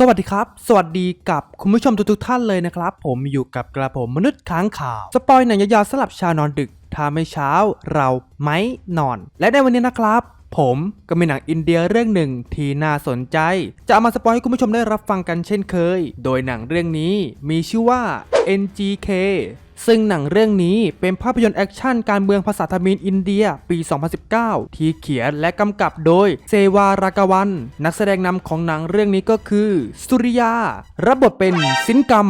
สวัสดีครับ สวัสดีกับคุณผู้ชมทุกๆท่านเลยนะครับ ผมอยู่กับกระผมมนุษย์ค้างข่าว สปอยหนังยาวๆสลับชาวนอนดึกถ้าไม่เช้าเราไม่นอน และในวันนี้นะครับ ผมก็มีหนังอินเดียเรื่องหนึ่งที่น่าสนใจ จะเอามาสปอยให้คุณผู้ชมได้รับฟังกันเช่นเคย โดยหนังเรื่องนี้มีชื่อว่า NGK ซึ่งหนังเรื่องนี้เป็นภาพยนตร์แอคชั่นการเมืองภาษาทมินอินเดียปี 2019 ที่เขียนและกำกับโดยเซวารากาวัน นักแสดงนำของหนังเรื่องนี้ก็คือ สุริยา รับบทเป็นสินกรรม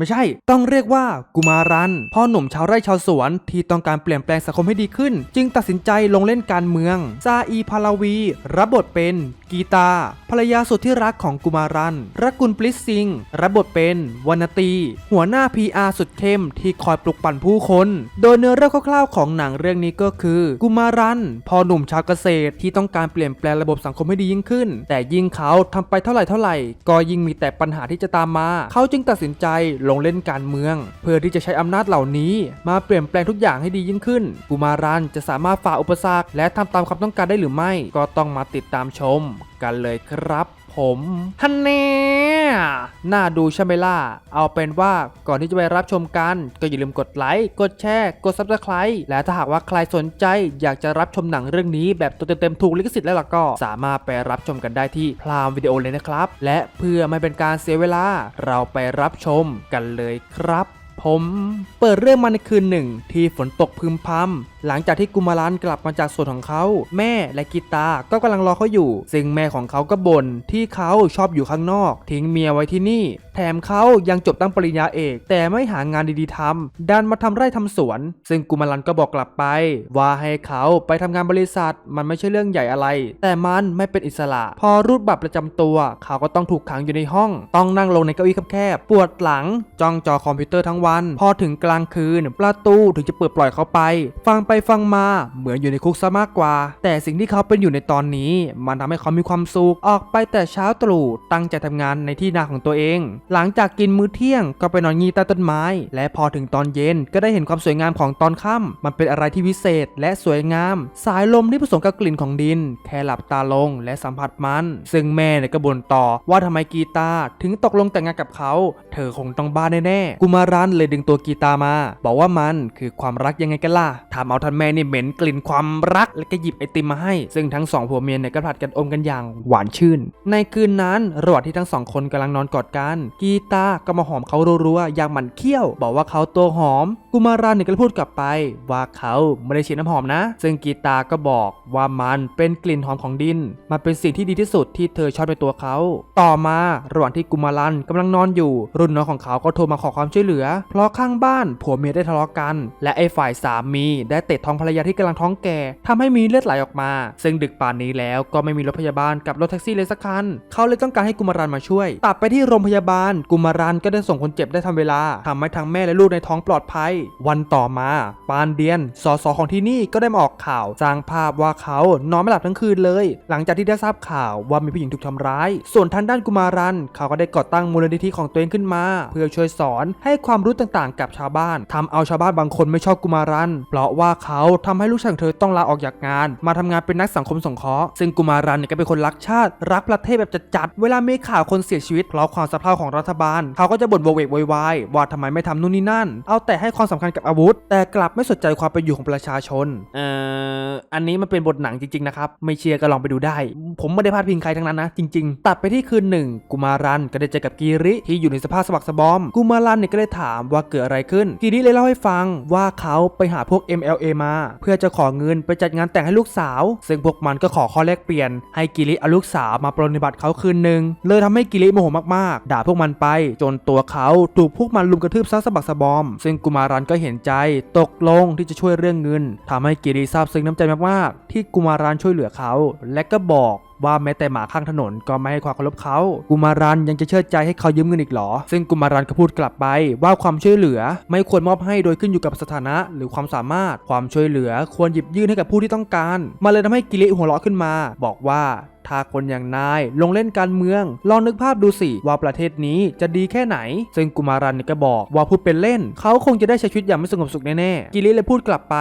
ไม่ใช่ ต้องเรียกว่ากุมารันพ่อหนุ่มชาวไร่ชาวสวนที่ต้องการเปลี่ยนแปลงสังคมให้ดีขึ้น จึงตัดสินใจลงเล่นการเมือง ซาอีพาลาวี รับบทเป็นกีตาภรรยาสุดที่รักของกุมารันรักกุลปลิสซิง รับบทเป็นวรรณตี หัวหน้า PR สุดเข้มที่คอยปลุกปั่นผู้คน โดยเนื้อเรื่องคร่าวๆของหนังเรื่องนี้ก็คือ กุมารันพ่อหนุ่มชาวเกษตรที่ต้องการเปลี่ยนแปลงระบบสังคมให้ดียิ่งขึ้น แต่ยิ่งเขาทำไปเท่าไหร่เท่าไหร่ ก็ยิ่งมีแต่ปัญหาที่จะตามมา เขาจึงตัดสินใจลลงเล่นการเมือง เพื่อที่จะใช้อำนาจเหล่านี้ มาเปลี่ยนแปลงทุกอย่างให้ดียิ่งขึ้น กุมารันจะสามารถฝ่าอุปสรรคและทำตามความต้องการได้หรือไม่ ก็ต้องมาติดตามชมกันเลยครับผมฮันเน่ น่าดูใช่ไหมล่ะ เอาเป็นว่าก่อนที่จะไปรับชมกัน ก็อย่าลืมกดไลค์ กดแชร์ กด subscribe และถ้าหากว่าใครสนใจ อยากจะรับชมหนังเรื่องนี้แบบตัวเต็มๆถูกลิขสิทธิ์แล้วล่ะก็สามารถไปรับชมกันได้ที่พรามวิดีโอเลยนะครับ และเพื่อไม่เป็นการเสียเวลา เราไปรับชมกันเลยครับ ผม เปิดเรื่องมาในคืนหนึ่งที่ฝนตกพึมพำหลังจากที่กุมารันกลับมาจากสวนของเขา แม่และกีตาก็กำลังรอเขาอยู่ ซึ่งแม่ของเขาก็บ่นที่เขาชอบอยู่ข้างนอก ทิ้งเมียไว้ที่นี่ แถมเขายังจบตั้งปริญญาเอก แต่ไม่หางานดีๆทำดันมาทำไร่ทำสวน ซึ่งกุมารันก็บอกกลับไป ว่าให้เขาไปทำงานบริษัท มันไม่ใช่เรื่องใหญ่อะไร แต่มันไม่เป็นอิสระ พอรูดบัตรประจำตัว เขาก็ต้องถูกขังอยู่ในห้อง ต้องนั่งลงในเก้าอี้แคบๆปวดหลังจ้องจอคอมพิวเตอร์ทั้งวัน พอถึงกลางคืน ประตูถึงจะเปิดปล่อยเขาไป ฟังไปฟังมาเหมือนอยู่ในคุกซะมากกว่า แต่สิ่งที่เขาเป็นอยู่ในตอนนี้ มันทำให้เขามีความสุขออกไปแต่เช้าตรู่ตั้งใจทำงานในที่นาของตัวเอง หลังจากกินมื้อเที่ยงก็ไปนอนงีใต้ต้นไม้ และพอถึงตอนเย็นก็ได้เห็นความสวยงามของตอนค่ำมันเป็นอะไรที่วิเศษและสวยงาม สายลมที่ผสมกับกลิ่นของดิน แค่หลับตาลงและสัมผัสมัน ซึ่งแม่เนี่ยก็บ่นต่อว่าทำไมกีตาร์ถึงตกลงแต่งงานกับเขา เธอคงต้องบ้าแน่ๆกุมารันเลยดึงตัวกีตาร์มา บอกว่ามันคือความรักยังไงกันล่ะทำเอาท่านแม่นี่เหม็นกลิ่นความรัก และก็หยิบไอติมมาให้ ซึ่งทั้งสองผัวเมียเนี่ยก็ผลัดกันอมกันอย่างหวานชื่น ในคืนนั้นระหว่างที่ทั้งสองคนกำลังนอนกอดกัน กีตาก็มาหอมเขารัวๆอย่างหมันเขี้ยว บอกว่าเขาตัวหอม กุมารันเนี่ยก็พูดกลับไป ว่าเขาไม่ได้ฉีดน้ำหอมนะ ซึ่งกีตาก็บอกว่ามันเป็นกลิ่นหอมของดิน มันเป็นสิ่งที่ดีที่สุดที่เธอชอบในตัวเขา ต่อมาระหว่างที่กุมารันกำลังนอนอยู่ รุ่นน้องของเขาก็โทรมาขอความช่วยเหลือ เพราะข้างบ้านผัวเมียได้ทะเลาะกัน และไอ้ฝ่ายสามีได้เตะท้องภรรยาที่กำลังท้องแก่ทำให้มีเลือดไหลออกมา ซึ่งดึกป่านนี้แล้วก็ไม่มีรถพยาบาลกับรถแท็กซี่เลยสักคัน เขาเลยต้องการให้กุมารันมาช่วย ตัดไปที่โรงพยาบาล กุมารันก็ได้ส่งคนเจ็บได้ทันเวลาทำให้ทั้งแม่และลูกในท้องปลอดภัย วันต่อมา ปานเดียน สสของที่นี่ก็ได้มาออกข่าวสร้างภาพว่าเขานอนไม่หลับทั้งคืนเลย หลังจากที่ได้ทราบข่าวว่ามีผู้หญิงถูกทำร้าย ส่วนทางด้านกุมารัน เขาก็ได้ก่อตั้งมูลนิธิของตัวเองขึ้นมา เพื่อช่วยสอนให้ความรู้ต่างๆ กับชาวบ้านทำเอาชาวบ้านบางคนไม่ชอบกุมารัน เพราะว่าเขาทำให้ลูกชายของเธอต้องลาออกจากงาน มาทำงานเป็นนักสังคมสงเคราะห์ซึ่งกุมารันเนี่ยก็เป็นคนรักชาติ รักประเทศแบบจัดๆเวลามีข่าวคนเสียชีวิตเพราะความสะเพร่าของรัฐบาล เขาก็จะบ่นโวกเวกวยวายว่าทำไมไม่ทำนู่นนี่นั่น เอาแต่ให้ความสำคัญกับอาวุธ แต่กลับไม่สนใจความเป็นอยู่ของประชาชนเอ่ออันนี้มันเป็นบทหนังจริงๆนะครับไม่เชื่อก็ลองไปดูได้ ผมไม่ได้พาดพิงใครทั้งนั้นนะจริง ๆ ตัดไปที่คืนหนึ่งกุมารันก็ได้เจอกับกีริที่อยู่ในสภาพสะบักสะบอมกุมารันเนี่ยก็เลยถามว่าเกิดอะไรขึ้นกีริเลยเล่าให้ฟังว่าเขาไปหาพวก MLA มา เพื่อจะขอเงินไปจัดงานแต่งให้ลูกสาว ซึ่งพวกมันก็ขอข้อแลกเปลี่ยน ให้กิริเอาลูกสาวมาปรนนิบัติเขาคืนหนึ่งเลยทำให้กิริโมโหมากๆ ด่าพวกมันไป จนตัวเขาถูกพวกมันลุมกระทืบซะสะบักสะบอม ซึ่งกุมารันก็เห็นใจ ตกลงที่จะช่วยเรื่องเงินทำให้กิริซาบซึ้งน้ำใจมากๆ ที่กุมารันช่วยเหลือเขา และก็บอก ว่าแม้แต่หมาข้างถนนก็ไม่ให้ความเคารพเขากุมารันยังจะเชื่อใจให้เขายืมเงินอีกหรอ ซึ่งกุมารันก็พูดกลับไปว่าความช่วยเหลือไม่ควรมอบให้โดยขึ้นอยู่กับสถานะหรือความสามารถ ความช่วยเหลือควรหยิบยื่นให้กับผู้ที่ต้องการ มาเลยทำให้กิริหัวเราะขึ้นมา บอกว่าาคนอย่างนาย ลงเล่นการเมือง ลองนึกภาพดูสิว่าประเทศนี้จะดีแค่ไหน ซึ่งกุมารันก็บอกว่าพูดเป็นเล่น เขาคงจะได้ใช้ชีวิตอย่างไม่สงบสุขแน่ๆกิริเลยพูดกลับไป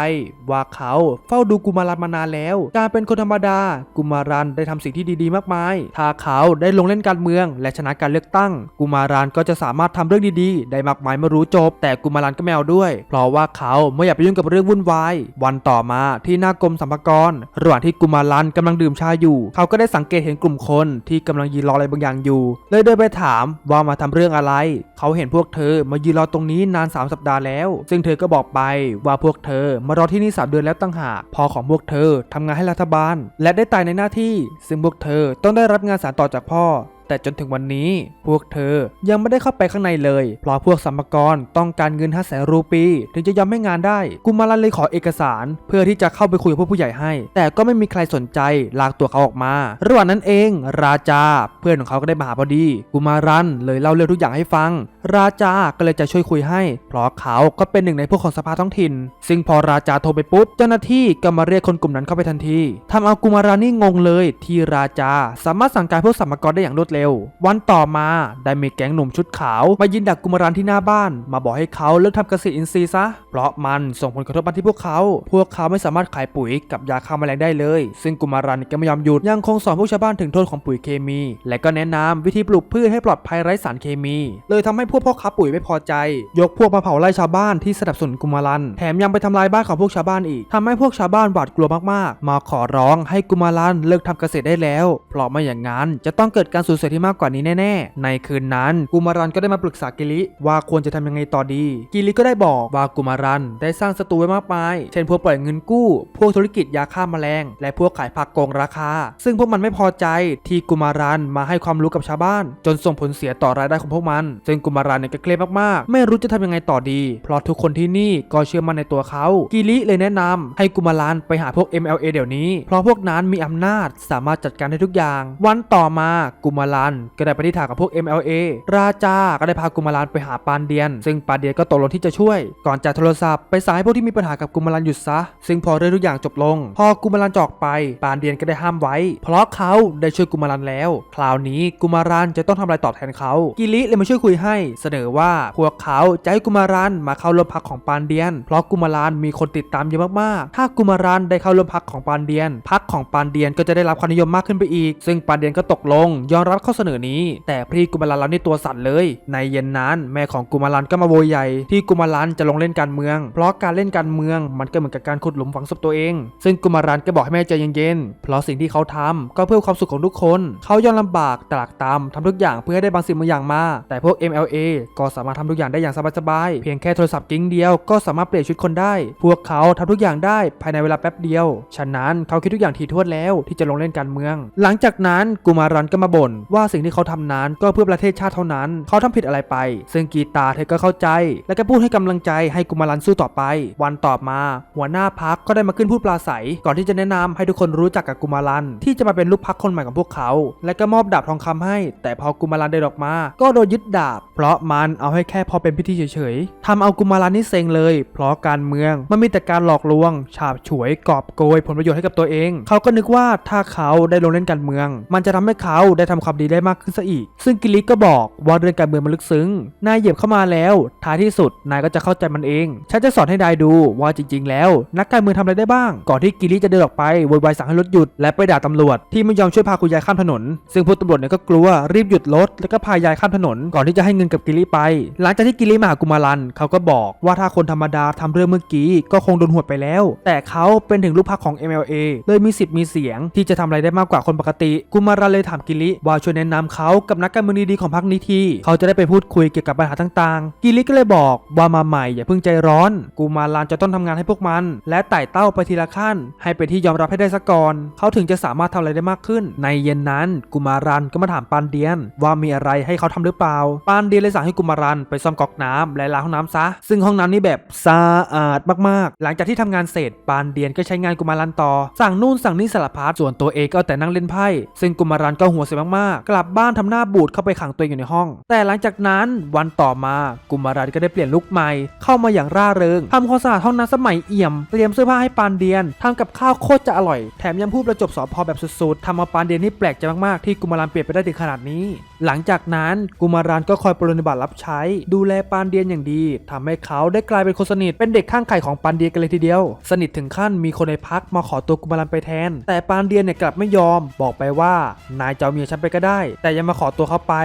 ว่าเขาเฝ้าดูกุมารันมานานแล้ว การเป็นคนธรรมดา กุมารันได้ทำสิ่งที่ดีๆ มากมาย ถ้าเขาได้ลงเล่นการเมือง และชนะการเลือกตั้ง กุมารันก็จะสามารถทำเรื่องดีๆ ได้มากมายไม่รู้จบ แต่กุมารันก็ไม่เอาด้วย เพราะว่าเขาไม่อยากไปยุ่งกับเรื่องวุ่นวาย วันต่อมาที่หน้ากรมสรรพากรระหว่างที่กุมารันกำลังดื่มชาอยู่ เขาก็ได้สังังเกตเห็นกลุ่มคนที่กำลังยืนรออะไรบางอย่างอยู่ เลยเดินไปถามว่ามาทำเรื่องอะไร เขาเห็นพวกเธอมายืนรอตรงนี้นาน 3 สัปดาห์แล้ว ซึ่งเธอก็บอกไปว่าพวกเธอมารอที่นี่สามเดือนแล้วตั้งหากพอของพวกเธอทำงานให้รัฐบาล และได้ตายในหน้าที่ ซึ่งพวกเธอต้องได้รับงานสารต่อจากพ่อ แต่จนถึงวันนี้พวกเธอยังไม่ได้เข้าไปข้างในเลย เพราะพวกสัมภากระต้องการเงิน5แสนรูปี ถึงจะยอมให้งานได้ กุมารันเลยขอเอกสาร เพื่อที่จะเข้าไปคุยกับพวกผู้ใหญ่ให้ แต่ก็ไม่มีใครสนใจลากตัวเขาออกมา ระหว่างนั้นเอง ราจา เพื่อนของเขาก็ได้มาหาพอดี กุมารันเลยเล่าเรื่องทุกอย่างให้ฟังราจาก็เลยจะช่วยคุยให้ เพราะเขาก็เป็นหนึ่งในพวกของสภาท้องถิ่น ซึ่งพอราจาโทรไปปุ๊บ เจ้าหน้าที่ก็มาเรียกคนกลุ่มนั้นเข้าไปทันทีทำเอากุมารันนี่งงเลย ที่ราจาสามารถสั่งการพวกสัมภากรได้อย่างรวดเร็ว วันต่อมาได้มีแก๊งหนุ่มชุดขาวมายินดักกุมารันที่หน้าบ้าน มาบอกให้เขาเลิกทำเกษตรอินทรีย์ซะ เพราะมันส่งผลกระทบมาที่พวกเขา พวกเขาไม่สามารถขายปุ๋ยกับยาฆ่าแมลงได้เลย ซึ่งกุมารันก็ไม่ยอมหยุดยังคงสอนพวกชาวบ้านถึงโทษของปุ๋ยเคมี และก็แนะนำวิธีปลูกพืชให้ปลอดภัยไร้สารเคมี เลยทำให้พวกพ่อค้าปุ๋ยไม่พอใจ ยกพวกมาเผาไล่ชาวบ้านที่สนับสนุนกุมารัน แถมยังไปทำลายบ้านของพวกชาวบ้านอีกทำให้พวกชาวบ้านหวาดกลัวมากๆ มาขอร้องให้กุมารันเลิกทำเกษตรได้แล้ว เพราะไม่อย่างนั้นจะต้องเกิดการสูญเสียที่มากกว่านี้แน่ ๆ ในคืนนั้นกุมารันก็ได้มาปรึกษากิริว่าควรจะทำยังไงต่อดี กิริก็ได้บอกว่ากุมารันได้สร้างศัตรูไว้มากมาย เช่นพวกปล่อยเงินกู้ พวกธุรกิจยาฆ่าแมลง และพวกขายผักโกงราคา ซึ่งพวกมันไม่พอใจที่กุมารันมาให้ความรู้กับชาวบ้าน จนส่งผลเสียต่อรายได้ของพวกมัน ซึ่งกุมารันเนี่ยก็เครียดมากๆ ไม่รู้จะทำยังไงต่อดี เพราะทุกคนที่นี่ก็เชื่อมั่นในตัวเขา กิริเลยแนะนำให้กุมารันไปหาพวก MLA เดี๋ยวนี้ เพราะพวกนั้นมีอำนาจสามารถจัดการได้ทุกอย่าง วันต่อมากุมารันก็ได้ไปที่ฐากับพวก MLA ราจาก็ได้พากุมารันไปหาปานเดียน ซึ่งปานเดียนก็ตกลงที่จะช่วย ก่อนจะโทรศัพท์ไปสั่งให้พวกที่มีปัญหากับกุมารันหยุดซะ ซึ่งพอเรื่องทุกอย่างจบลง พอกุมารันจอกไป ปานเดียนก็ได้ห้ามไว้ เพราะเขาได้ช่วยกุมารันแล้ว คราวนี้กุมารันจะต้องทำอะไรตอบแทนเขา กิริเลยมาช่วยคุยให้เสนอว่าพวกเขาจะให้กุมารันมาเข้าร่วมพักของปานเดียน เพราะกุมารันมีคนติดตามเยอะมากๆ ถ้ากุมารันได้เข้าร่วมพักของปานเดียน พักของปานเดียนก็จะได้รับความนิยมมากขึ้นไปอีก ซึ่งปานเดียนก็ตกลง ยอมรับข้อเสนอนี้ แต่พรีกุมารันเรานี่ตัวสั่นเลย ในเย็นนั้น แม่ของกุมารันก็มาโวยใหญ่ที่กุมารันจะลงเล่นการเมือง เพราะการเล่นการเมืองมันก็เหมือนกับการขุดหลุมฝังศพตัวเอง ซึ่งกุมารันก็บอกให้แม่ใจเย็นๆเพราะสิ่งที่เขาทำก็เพื่อความสุขของทุกคน เขายอมลำบากตรากตามทำทุกอย่างเพื่อให้ได้บางสิ่งบางอย่างมา แต่พวก MLA ก็สามารถทำทุกอย่างได้อย่างสบายๆ เพียงแค่โทรศัพท์กิ้งเดียวก็สามารถเปลี่ยนชุดคนได้ พวกเขาทำทุกอย่างได้ภายในเวลาแป๊บเดียว ฉะนั้นเขาคิดทุกอย่างทีท่วนแล้วที่จะลงเล่นการเมือง หลังจากนั้นกุมารันก็มาบ่นว่าสิ่งที่เขาทำนั้นก็เพื่อประเทศชาติเท่านั้น เขาทำผิดอะไรไป ซึ่งกีตาเธอก็เข้าใจ และก็พูดให้กำลังใจให้กุมารันสู้ต่อไป วันต่อมา หัวหน้าพักก็ได้มาขึ้นพูดปราศัยก่อนที่จะแนะนำให้ทุกคนรู้จักกับกุมารัน ที่จะมาเป็นลูกพักคนใหม่ของพวกเขา และก็มอบดาบทองคำให้ แต่พอกุมารันเดินออกมา ก็โดนยึดดาบเพราะมันเอาให้แค่พอเป็นพิธีเฉยๆทำเอากุมารันนี่เซ็งเลย เพราะการเมืองมันมีแต่การหลอกลวง ฉาบฉวยกอบโกยผลประโยชน์ให้กับตัวเอง เขาก็นึกว่าถ้าเขาได้ลงเล่นการเมือง มันจะทำให้เขาได้ทำความดีได้มากขึ้นซะอีก ซึ่งกิลิกก็บอกว่าเรื่องการเมืองมันลึกซึ้ง นายเหยียบเข้ามาแล้ว ท้ายที่สุดนายก็จะเข้าใจมันเอง ฉันจะสอนให้นายดูว่าจริง ๆ แล้ว นักการเมืองทำอะไรได้บ้าง ก่อนที่กิลิจะเดินออกไปโวยวายสั่งให้รถหยุด และไปด่าตำรวจที่ไม่ยอมช่วยพาคุณยายข้ามถนน ซึ่งพวกตำรวจเนี่ยก็กลัวรีบหยุดรถแล้วก็พายายข้ามถนนก่อนที่จะให้เงินกับกิลิไป หลังจากที่กิลิมาหากุมารันเขาก็บอกว่าถ้าคนธรรมดาทำเรื่องเมื่อกี้ก็คงโดนหวดไปแล้ว แต่เขาเป็นถึงลูกพักของ MLA เลยมีสิทธิ์มีเสียง ที่จะทำอะไรได้มากกว่าคนปกติ กุมารันเลยถามกิลิว่าช่วยแนะนำเขากับนักการเมืองดีๆของพรรคนี้ทีเขาจะได้ไปพูดคุยเกี่ยวกับปัญหาต่างๆ กิลิก็เลยบอกว่ามาใหม่อย่าเพิ่งใจร้อน กุมารันจะต้องทำงานให้พวกมัน และไต่เต้าไปทีละขั้น ให้เป็นที่ยอมรับให้ได้สักก่อนเขาถึงจะสามารถทำอะไรได้มากขึ้น ในเย็นนั้น กุมารันก็มาถามปานเดียน ว่ามีอะไรให้เขาทำหรือเปล่าปานเดียนเลยสั่งให้กุมารันไปซ่อมก๊อกน้ำและล้างห้องน้ำซะ ซึ่งห้องน้ำนี่แบบสะอาดมากๆ หลังจากที่ทำงานเสร็จปานเดียนก็ใช้งานกุมารันต่อ สั่งนู่นสั่งนี่สารพัดส่วนตัวเองก็แต่นั่งเล่นไพ่ซึ่งกุมารันก็หัวเสียมากๆ กลับบ้านทำหน้าบูดเข้าไปขังตัวเองอยู่ในห้อง แต่หลังจากนั้นวันต่อมากุมารันก็ได้เปลี่ยนลุคใหม่ เข้ามาอย่างร่าเริงทำความสะอาดห้องน้ำสมัยเอี่ยม เตรียมเสื้อผ้าให้ปานเดียนทำกับข้าวโคตรจะอร่อย แถมยังพูดประจบสอพอแบบสุดๆทำเอาปานเดียนนี่แปลกใจมากๆที่กุมารันเปลี่ยนไปได้ถึงขนาดนี้ หลังจากนั้นกุมารันก็คอยปรนนิบัติรับใช้ ดูแลปานเดียนอย่างดีทำให้เขาได้กลายเป็นคนสนิท เป็นเด็กข้างไข่ของปานเดียนกันเลยทีเดียว สนิทถึงขั้นมีคนในพักมาขอตัวกุมารันไปแทน แต่ปานเดียนเนี่ยกลับไม่ยอม บอกไปว่านายจะเอาเมียฉันไปก็ได้ แต่ยังมาขอตัวเขาไป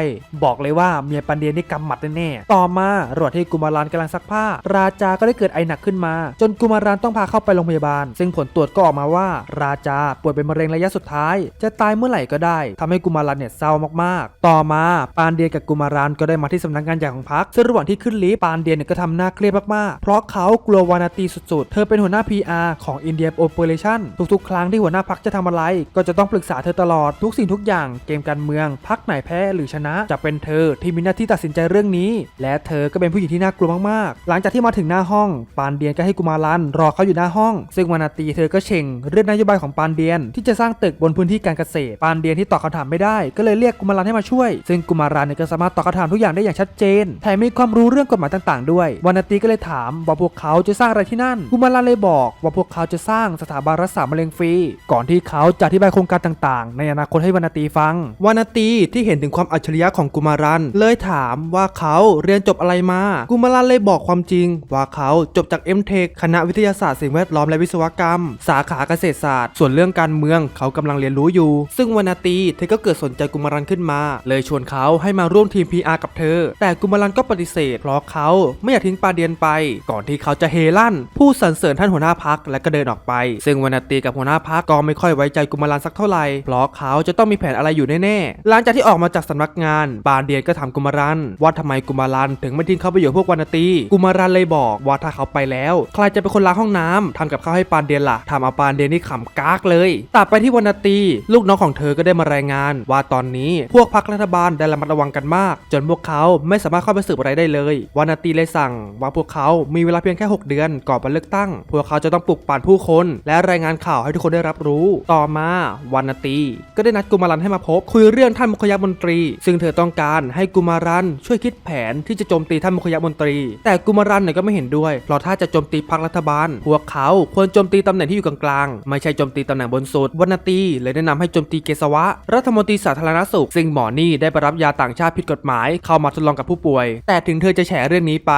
บอกเลยว่าเมียปานเดียนนี่กำหมัดแน่ๆต่อมาระหว่างที่กุมารันกำลังซักผ้า ราจาก็ได้เกิดไอหนักขึ้นมา จนกุมารันต้องพาเข้าไปโรงพยาบาล ซึ่งผลตรวจก็ออกมาว่า ราจาป่วยเป็นมะเร็งระยะสุดท้าย จะตายเมื่อไหร่ก็ได้ทำให้กุมารันเนี่ยเศร้ามากๆ ต่อมาปานเดียนกับกุมารันก็ได้มาที่สำนักงานใหญ่ของพรรคซึ่งระหว่างที่ขึ้นลิฟต์ปานเดียนเนี่ยก็ทำหน้าเครียดมากๆ เพราะเขากลัววานาตีสุดๆ เธอเป็นหัวหน้า PR ของ India Operation ทุกๆ ครั้งที่หัวหน้าพรรคจะทำอะไร ก็จะต้องปรึกษาเธอตลอดทุกสิ่งทุกอย่างเกมการเมืองพรรคไหนแพ้หรือชนะ จะเป็นเธอที่มีหน้าที่ตัดสินใจเรื่องนี้ และเธอก็เป็นผู้หญิงที่น่ากลัวมากๆ หลังจากที่มาถึงหน้าห้อง ปานเดียนก็ให้กุมารันรอเขาอยู่หน้าห้อง ซึ่งวานาตีเธอก็เฉ่งเรื่องนโยบายของปานเดียนที่จะสร้างตึกบนพื้นที่การเกษตรปานเดียนที่ตอบคำถามไม่ได้ ก็เลยเรียกกุมารันให้มาช่วย ซึ่งกุมารันเนี่ยก็สามารถตอบคำถามทุกอย่างได้อย่างชัดเจน แถมมีความรู้เรื่องกฎหมายต่างๆ ด้วยวานาตีก็เลยถามว่าพวกเขาจะสร้างอะไรที่นั่นกุมารันเลยบอกว่าพวกเขาจะสร้างสถาบันรักษามะเร็งฟรี ก่อนที่เขาจะอธิบายโครงการต่างๆ ในอนาคตให้วานาตีฟังวานาตีที่เห็นถึงความอัจฉริยะของกุมารันเลยถามว่าเขาเรียนจบอะไรมากุมารันเลยบอกความจริง ว่าเขาจบจาก m t e c h คณะวิทยาศาสตร์สิ่งแวดล้อมและวิศวกรรม สาขาเกษตรศาสตร์ ส่วนเรื่องการเมืองเขากำลังเรียนรู้อยู่ ซึ่งวานาตีเธอก็เกิดสนใจกุมารันขึ้นมา เลยชวนเขาให้มาร่วมทีม PR กับเธอแต่กุมารันก็ปฏิเสธเพราะเขาไม่อยากทิ้งปาเดียนไป ก่อนที่เขาจะเฮลั่นพูดสรรเสริญท่านหัวหน้าพักและก็เดินออกไป ซึ่งวานาตีกับหัวหน้าพักก็ไม่ค่อยไว้ใจกุมารันสักเท่าไหร่เพราะเขาจะต้องมีแผนอะไรอยู่แน่ๆหลังจากที่ออกมาจากสำนักงานปานเดียนก็ถามกุมารันว่าทำไมกุมารันถึงไม่ทิ้งเขาไปอยู่พวกวานาตีกุมารันเลยบอกว่าถ้าเขาไปแล้วใครจะเป็นคนล้างห้องน้ำทำกับข้าวให้ปานเดียนล่ะทำเอาปานเดียนนี่ขำกากเลยตัดไปที่วานาตีลูกน้องของเธอก็ได้มารายงาน ว่าตอนนี้พวกพรรครัฐบาลได้ระมัดระวังกันมาก จนพวกเขาไม่สามารถเข้าไปสืบอะไรได้เลย วานาตีเลยสั่ง ว่าพวกเขามีเวลาเพียงแค่ 6 เดือนก่อนวันเลือกตั้ง พวกเขาจะต้องปลุกปั่นผู้คน และรายงานข่าวให้ทุกคนได้รับรู้ ต่อมาวานาตี ก็ได้นัดกุมารันให้มาพบ คุยเรื่องท่านมุขยมนตรี ซึ่งเธอต้องการให้กุมารันช่วยคิดแผนที่จะโจมตีท่านมุขยมนตรี แต่กุมารันเนี่ยก็ไม่เห็นด้วยเพราะถ้าจะโจมตีพรรครัฐบาล พวกเขาควรโจมตีตำแหน่งที่อยู่กลางๆไม่ใช่โจมตีตำแหน่งบนสุดวานาตีเลยแนะนำให้โจมตีเกษวะ รัฐมนตรีสาธารณสุข ซึ่งหมอนี่ได้ไปรับยาต่างชาติผิดกฎหมายเข้ามาทดลองกับผู้ป่วย แต่ถึงเธอจะแฉเรื่องนี้ไป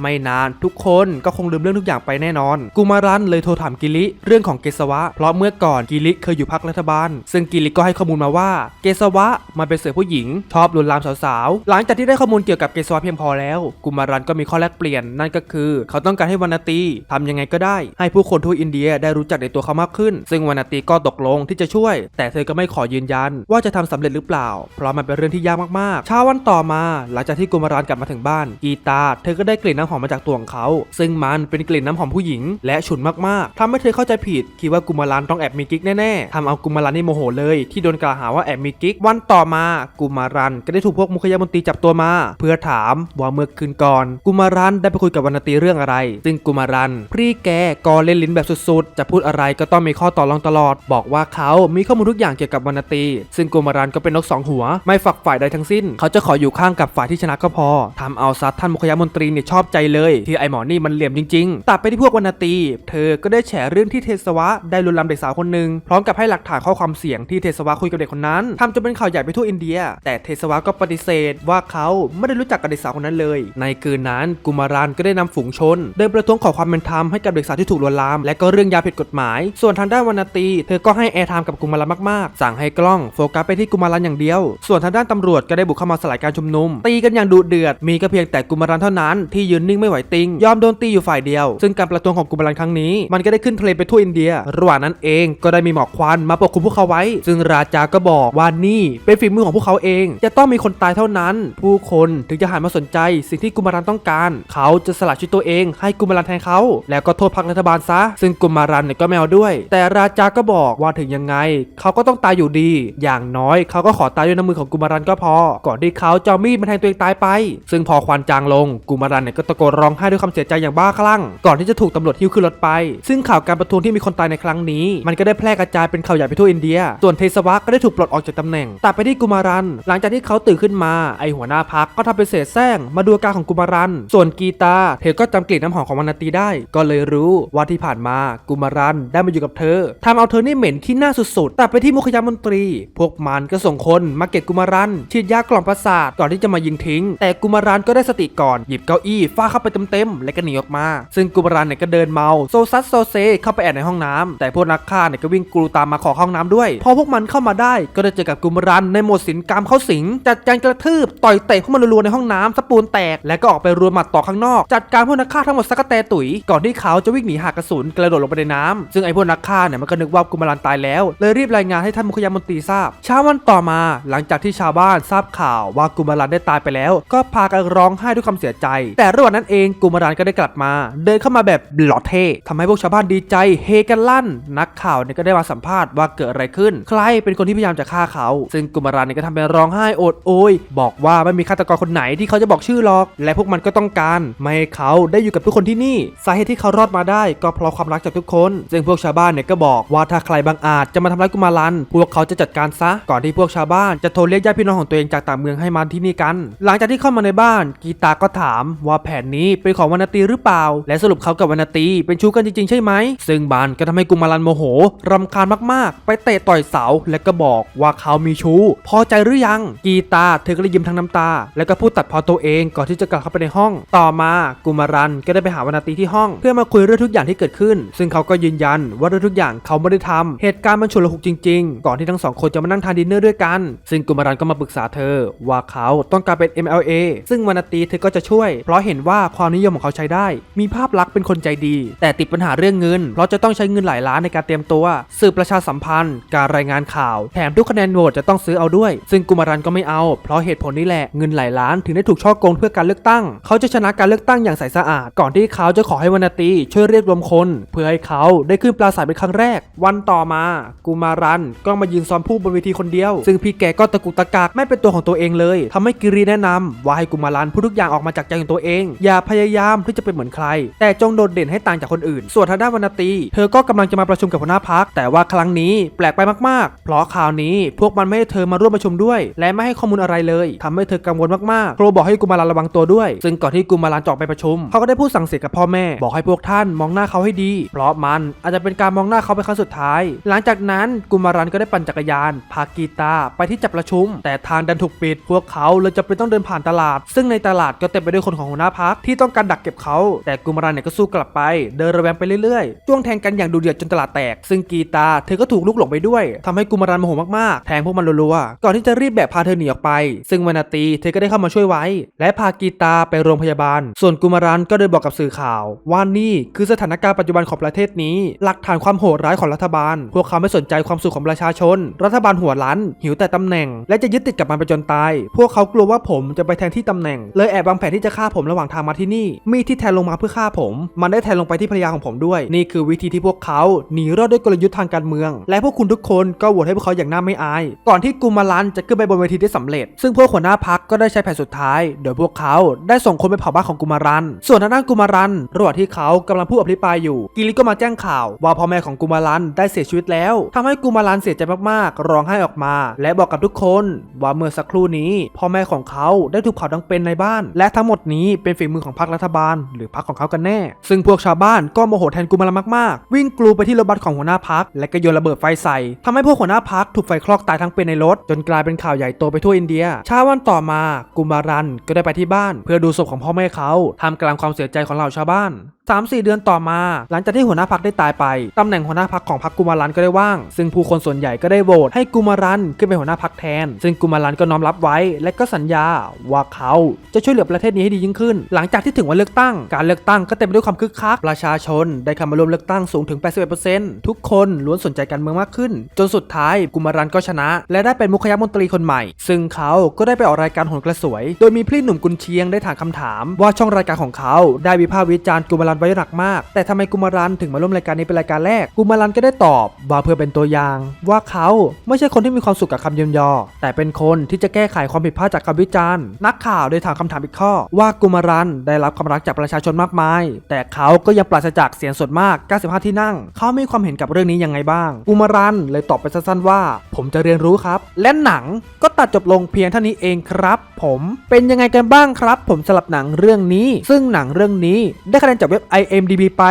ไม่นานทุกคนก็คงลืมเรื่องทุกอย่างไปแน่นอน กุมารันเลยโทรถามกิลิเรื่องของเกษวะ เพราะเมื่อก่อนกิลิเคยอยู่พรรครัฐบาล ซึ่งกิลิก็ให้ข้อมูลมาว่าเกษวะมันเป็นเสือผู้หญิงชอบลวนลามสาวๆ หลังจากที่ได้ข้อมูลเกี่ยวกับเกษวะเพียงพอแล้ว กุมารันก็มีข้อแลกเปลี่ยนนั่นก็คือ เขาต้องการให้วานาตีทำยังไงก็ได้ ให้ผู้คนทั่วอินเดียได้รู้จักในตัวเขามากขึ้น ซึ่งวานาตีก็ตกลงที่จะช่วย แต่เธอก็ไม่ขอยืนยัน ว่าจะทำสำเร็จหรือเปล่า เพราะมันเป็นเรื่องที่ยากมากๆเช้าวันต่อมาหลังังจากที่กุมารันกลับมาถึงบ้าน กีตาเธอก็ได้กลิ่นน้ำหอมมาจากตัวของเขา ซึ่งมันเป็นกลิ่นน้ำหอมผู้หญิง และฉุนมากๆทำให้เธอเข้าใจผิด คิดว่ากุมารันต้องแอบมีกิ๊กแน่ๆทำเอากุมารันนี่โมโหเลยที่โดนกล่าวหาว่าแอบมีกิ๊ก วันต่อมากุมารันก็ได้ถูกพวกมุขยมนตรีจับตัวมา เพื่อถามว่าเมื่อคืนก่อน กุมารันได้ไปคุยกับวรรณตีเรื่องอะไร ซึ่งกุมารันพรีแกก็เล่นลิ้นแบบสุดๆ จะพูดอะไรก็ต้องมีข้อต่อรองตลอด บอกว่าเขามีข้อมูลทุกอย่างเกี่ยวกับวรรณตี ซึ่งกุมารันก็เป็นนกสองหัว ไม่ฝักฝ่ายใดทั้งสิ้น เขาจะขออยู่ข้างกับฝ่ายที่ชนะก็พอทำเอาซัดท่านมุขยมนตรีเนี่ยชอบใจเลยที่ไอหมอนี่มันเหลี่ยมจริงๆ ตัดไปที่พวกวรรณตี เธอก็ได้แฉเรื่องที่เทสวะได้ลวนลามเด็กสาวคนหนึ่งพร้อมกับให้หลักฐานข้อความเสียงที่เทสวะคุยกับเด็กคนนั้นทำจนเป็นข่าวใหญ่ไปทั่วอินเดีย แต่เทสวะก็ปฏิเสธว่าเขาไม่ได้รู้จักกับเด็กสาวคนนั้นเลย ในคืนนั้นกุมารันก็ได้นำฝูงชน เดินประท้วงขอความเป็นธรรมให้กับเด็กสาวที่ถูกลวนลาม และก็เรื่องยาผิดกฎหมาย ส่วนทางด้านวรรณตี เธอก็ให้แอร์ไทม์กับกุมารันมากๆ สั่งให้กล้องโฟกัสไปที่กุมารันอย่างเดียว ส่วนทางด้านตำรวจก็ได้บุกเข้ามาสลายการชุมนุมตีกันอย่างดุเดือด มีก็เพียงแต่กุมารันเท่านั้นที่ยืนนิ่งไม่ไหวติง ยอมโดนตีอยู่ฝ่ายเดียว ซึ่งการประท้วงของกุมารันครั้งนี้ มันก็ได้ขึ้นทรนด์ไปทั่วอินเดีย ระหว่างนั้นเองก็ได้มีหมอกควันมาปกคลุมพวกเขาไว้ ซึ่งราจาก็บอกว่านี่เป็นฝีมือของพวกเขาเอง จะต้องมีคนตายเท่านั้น ผู้คนถึงจะหันมาสนใจ สิ่งที่กุมารันต้องการ เขาจะสละชีวิตตัวเอง ให้กุมารันแทนเขา แล้วก็โทษพรรครัฐบาลซะ ซึ่งกุมารันเนี่ยก็ไม่เอาด้วย แต่ราจาก็บอกว่าถึงยังไง เขาก็ต้องตายอยู่ดี อย่างน้อยเขาก็ขอตายด้วยน้ำมือของกุมารันก็พอ ก่อนที่เขาจะมีดมาแทงตัวองตายไป ซึ่งพอควันจางลงกุมารันเนี่ยก็ตะโกนร้องไห้ด้วยความเสียใจอย่างบ้าคลั่ง ก่อนที่จะถูกตำรวจหิ้วขึ้นรถไป ซึ่งข่าวการประท้วงที่มีคนตายในครั้งนี้ มันก็ได้แพร่กระจายเป็นข่าวใหญ่ไปทั่วอินเดีย ส่วนเทสวะก็ได้ถูกปลดออกจากตำแหน่งตัดไปที่กุมารัน หลังจากที่เขาตื่นขึ้นมาไอหัวหน้าพักก็ทำเป็นเศษแซงมาดูอาการของกุมารัน ส่วนกีตาเธอก็จำกลิ่นน้ำหอมของวานาตีได้ ก็เลยรู้ว่าที่ผ่านมากุมารันได้มาอยู่กับเธอทำเอาเธอนี่เหม็นขี้หน้าสุดๆตัดไปที่มุขยามนตรี พวกมันก็ส่งคนมาเก็บกุมารันฉีดยากล่อมประสาทก่อนที่จะมายิงทิ้ง แต่กุมารันก็ได้สติก่อน หยิบเก้าอี้ฟาดเข้าไปเต็มๆและก็หนีออกมา ซึ่งกุมารันเนี่ยก็เดินเมาโซซัสโซเซเข้าไปแอบในห้องน้ำแต่พวกนักฆ่าเนี่ยก็วิ่งกรูตามมาขอห้องน้ำด้วย พอพวกมันเข้ามาได้ก็ได้เจอกับกุมารันในโหมดสินกรรมเข้าสิง จัดการกระทืบต่อยเตะพวกมันรัวๆในห้องน้ำสปูนแตก แล้วก็ออกไปรัวหมัดต่อข้างนอก จัดการพวกนักฆ่าทั้งหมดสักแตตุ๋ยก่อนที่เขาจะวิ่งหนีหากกระสุนกระโดดลงไปในน้ำซึ่งไอ้พวกนักฆ่าเนี่ยมันก็นึกว่ากุมารันตายแล้วเลยรีบรายงานให้ท่านมุขยามนตรีทราบเช้าวันต่อมา หลังจากที่ชาวบ้านทราบข่าวว่ากุมรันได้ตายไปแล้ว ก็พากันร้องไห้ด้วยความเสียใจ แต่ระหว่างนั้นเองกุมารันก็ได้กลับมา เดินเข้ามาแบบหล่อเท่ทำให้พวกชาวบ้านดีใจเฮกันลั่น นักข่าวเนี่ยก็ได้มาสัมภาษณ์ว่าเกิดอะไรขึ้น ใครเป็นคนที่พยายามจะฆ่าเขา ซึ่งกุมารานเนี่ยก็ทำเป็นร้องไห้โอดโอยบอกว่าไม่มีฆาตกรคนไหนที่เขาจะบอกชื่อหรอก และพวกมันก็ต้องการไม่ให้เขาได้อยู่กับทุกคนที่นี่สาเหตุที่เขารอดมาได้ ก็เพราะความรักจากทุกคน ซึ่งพวกชาวบ้านเนี่ยก็บอกว่าถ้าใครบางอาจจะมาทำร้ายกุมารานพวกเขาจะจัดการซะ ก่อนที่พวกชาวบ้านจะโทรเรียกญาติพี่น้องของตัวเองจากต่างเมืองให้มาที่นี่กันหลังจากที่เข้ามาในบ้านกีตาก็ถามว่าแผนนี้เป็นของวรรณตีหรือเปล่า และสรุปเขากับวรรณตีเป็นชู้กันจริงๆใช่ไหมซึ่งบานก็ทำให้กุมารานโมโหรำคาญมากๆ ไปเตะต่อยเสาและก็บอกว่าเขามีชู้ พอใจหรือยัง กีตาเธอก็เลยยิ้มทั้งน้ำตา แล้วก็พูดตัดพอตัวเองก่อนที่จะกลับเข้าไปในห้อง ต่อมากุมารันก็ได้ไปหาวรรณตีที่ห้อง เพื่อมาคุยเรื่องทุกอย่างที่เกิดขึ้น ซึ่งเขาก็ยืนยันว่าเรื่องทุกอย่างเขาไม่ได้ทำเหตุการณ์มันฉุกละหุกจริง ๆ ก่อนที่ทั้งสองคนจะมานั่งทานดินเนอร์ด้วยกัน ซึ่งกุมารันก็มาปรึกษาเธอว่าเขาต้องการเป็น MLA ซึ่งวรรณตีเธอก็จะช่วย เพราะเห็นว่าความนิยมของเขาใช้ได้ มีภาพลักษณ์เป็นคนใจดี แต่ติดปัญหาเรื่องเงิน เพราะจะต้องใช้เงินหลายล้านในการเตรียมตัว สืบประชาสัมพันธ์ การรายงานข่าว แถมทุกคะแนนโหวตจะต้องซื้อเอาด้วย ซึ่งกุมารันก็ไม่เอา เพราะเหตุผลนี้แหละเงินหลายล้านถึงได้ถูกช่อโกงเพื่อการเลือกตั้ง เขาจะชนะการเลือกตั้งอย่างใสสะอาด ก่อนที่เขาจะขอให้วรรณตีช่วยเรียกรวมคน เพื่อให้เขาได้ขึ้นปราศรัยเป็นครั้งแรก วันต่อมากุมารันก็มายืนซ้อมผู้บนเวทีคนเดียว ซึ่งพี่แกก็ตะกุกตะกากไม่เป็นตัวของตัวเองเลยทำให้กิรีแนะนำว่าให้กุมารันพูดทุกอย่างออกมาจากใจของตัวเอง อย่าพยายามที่จะเป็นเหมือนใคร แต่จงโดดเด่นให้ต่างจากคนอื่น ส่วนทางด้านวรรณตีเธอก็กำลังจะมาประชุมกับหัวหน้าพัก แต่ว่าครั้งนี้แปลกไปมากๆ เพราะคราวนี้พวกมันไม่ให้เธอมาร่วมประชุมด้วย และไม่ให้ข้อมูลอะไรเลยทำให้เธอกังวลมากๆ โครบอกให้กุมารันระวังตัวด้วย ซึ่งก่อนที่กุมารันจะออกไปประชุม เขาก็ได้พูดสั่งเสียกับพ่อแม่ บอกให้พวกท่านมองหน้าเขาให้ดี เพราะมันอาจจะเป็นการมองหน้าเขาเป็นครั้งสุดท้าย หลังจากนั้นกุมารันก็ได้ปั่นจักรยานพากีตาไปที่จัดประชุม แต่ทางดันถูกปิด พวกเขาเลยจะเป็นต้องเดินผ่านตลาด ซึ่งในตลาดก็เต็มไปด้วยคนของหัวหน้าพักที่ต้องการดักเก็บเขาแต่กุมารันเนี่ยก็สู้กลับไป เดินระแวงไปเรื่อยๆจ้วงแทงกันอย่างดูเดือดจนตลาดแตก ซึ่งกีตาเธอก็ถูกลุกหลงไปด้วยทำให้กุมารันโมโหมากๆแทงพวกมันรัวๆก่อนที่จะรีบแบกพาเธอหนีออกไป ซึ่งวรรณตีเธอก็ได้เข้ามาช่วยไว้ และพากีตาไปโรงพยาบาล ส่วนกุมารันก็ได้บอกกับสื่อข่าว ว่านี่คือสถานการณ์ปัจจุบันของประเทศนี้ หลักฐานความโหดร้ายของรัฐบาล พวกเขาไม่สนใจความสุขของประชาชน รัฐบาลหัวล้านหิวแต่ตำแหน่ง และจะยึดติดกับมันไปจนตาย พวกเขากลัวว่าผมจะไปแทนที่ตำแหน่ง เลยแอบวางแผนที่จะฆ่าผมระหว่างทางมาที่นี่ มีดที่แทนลงมาเพื่อฆ่าผม มันได้แทนลงไปที่ภรรยาของผมด้วย นี่คือวิธีที่พวกเขาหนีรอดด้วยกลยุทธ์ทางการเมือง และพวกคุณทุกคนก็โหวตให้พวกเขาอย่างน่าไม่อาย ก่อนที่กุมารันจะขึ้นไปบนเวทีได้สำเร็จ ซึ่งพวกหัวหน้าพักก็ได้ใช้แผนสุดท้ายโดยพวกเขาได้ส่งคนไปเผาบ้านของกุมารัน ส่วนทางด้านกุมารันระหว่างที่เขากำลังพูดอภิปรายอยู่ กิริก็มาแจ้งข่าว ว่าพ่อแม่ของกุมารันได้เสียชีวิตแล้วทำให้กุมารันเสียใจมากๆ ร้องไห้ออกมา และบอกกับทุกคน ว่าเมื่อสักครู่นี้ พ่อแม่ของเขาได้ถูกเผาดังเป็นในบ้าน และทั้งหมดนี้เป็นฝีมือของพรรครัฐบาล หรือพรรคของเขากันแน่ ซึ่งพวกชาวบ้านก็โมโหแทนกุมารันมากๆ วิ่งกลูไปที่รถบัสของหัวหน้าพักและก็โยนระเบิดไฟใส่ทำให้พวกหัวหน้าพักถูกไฟคลอกตายทั้งเป็นในรถ จนกลายเป็นข่าวใหญ่โตไปทั่วอินเดียเช้าวันต่อมากุมารันก็ได้ไปที่บ้าน เพื่อดูศพของพ่อแม่เขาทำกลางความเสียใจของเหล่าชาวบ้าน3-4 เดือนต่อมา หลังจากที่หัวหน้าพักได้ตายไปตำแหน่งหัวหน้าพักของพักกุมารันก็ได้ว่าง ซึ่งผู้คนส่วนใหญ่ก็ได้โหวตให้กุมารันขึ้นเป็นหัวหน้าพักแทน ซึ่งกุมารันก็น้อมรับไว้ และก็สัญญาว่าเขาจะช่วยเหลือประเทศนี้ให้ดียิ่งขึ้น หลังจากที่ถึงวันเลือกตั้ง การเลือกตั้งก็เต็มไปด้วยความคึกคัก ประชาชน ได้เข้ามาร่วมเลือกตั้งสูงถึง 81%ทุกคนล้วนสนใจการเมืองมากขึ้น จนสุดท้ายกุมารันก็ชนะ และได้เป็นมุขยมนตรีคนใหม่ ซึ่งเขาก็ได้ไปออกรายการหนกระสวย โดยมีพี่หนุ่มกุนเชียงได้ถามคำถาม ว่าช่องรายการของเขาได้วิพากษ์วิจารณ์กุมารันรันไว้หนักมาก แต่ทำไมกุมารันถึงมาร่วมรายการนี้เป็นรายการแรก กุมารันก็ได้ตอบว่าเพื่อเป็นตัวอย่าง ว่าเขาไม่ใช่คนที่มีความสุขกับคำเยินยอ แต่เป็นคนที่จะแก้ไขความผิดพลาดจากคำวิจารณ์ นักข่าวได้ถามคำถามอีกข้อ ว่ากุมารันได้รับความรักจากประชาชนมากมาย แต่เขาก็ยังปราศจากเสียงส่วนมาก 95 ที่นั่ง เขามีความเห็นกับเรื่องนี้ยังไงบ้าง กุมารันเลยตอบไปสั้นๆว่า ผมจะเรียนรู้ครับ และหนังก็ตัดจบลงเพียงเท่านี้เองครับ ผมเป็นยังไงกันบ้างครับ ผมสำหรับหนังเรื่องนี้ ซึ่งหนังเรื่องนี้ได้คะแนนจากเว็บ IMDb ไป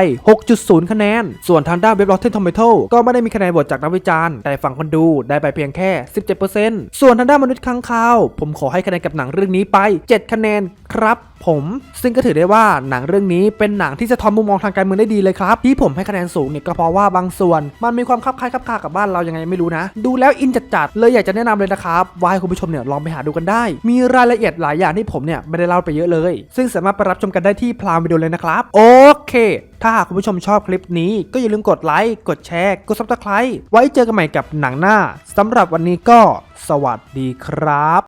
6.0 คะแนน ส่วนทางด้านเว็บ Rotten Tomato ก็ไม่ได้มีคะแนนโหวตจากนักวิจารณ์ แต่ฝั่งคนดูได้ไปเพียงแค่ 17%ส่วนทางด้านมนุษย์ค้างคาว ผมขอให้คะแนนกับหนังเรื่องนี้ไป 7 คะแนน ครับผมซึ่งก็ถือได้ว่าหนังเรื่องนี้เป็นหนังที่สะทอนมุมมองทางการเมืองได้ดีเลยครับ ที่ผมให้คะแนนสูงเนี่ยก็เพราะว่าบางส่วน มันมีความคลับคล้ายคลับคากับบ้านเรายังไงไม่รู้นะ ดูแล้วอินจัดๆเลยอยากจะแนะนำเลยนะครับว่าให้คุณผู้ชมเนี่ยลองไปหาดูกันได้ มีรายละเอียดหลายอย่างที่ผมเนี่ยไม่ได้เล่าไปเยอะเลย ซึ่งสามารถไปรับชมกันได้ที่พลามวิดีโอเลยนะครับ โอเค ถ้าหากคุณผู้ชมชอบคลิปนี้ก็อย่าลืมกดไลค์กดแชร์กด subscribe ไว้เจอกันใหม่กับหนังหน้าสำหรับวันนี้ก็ สวัสดีครับ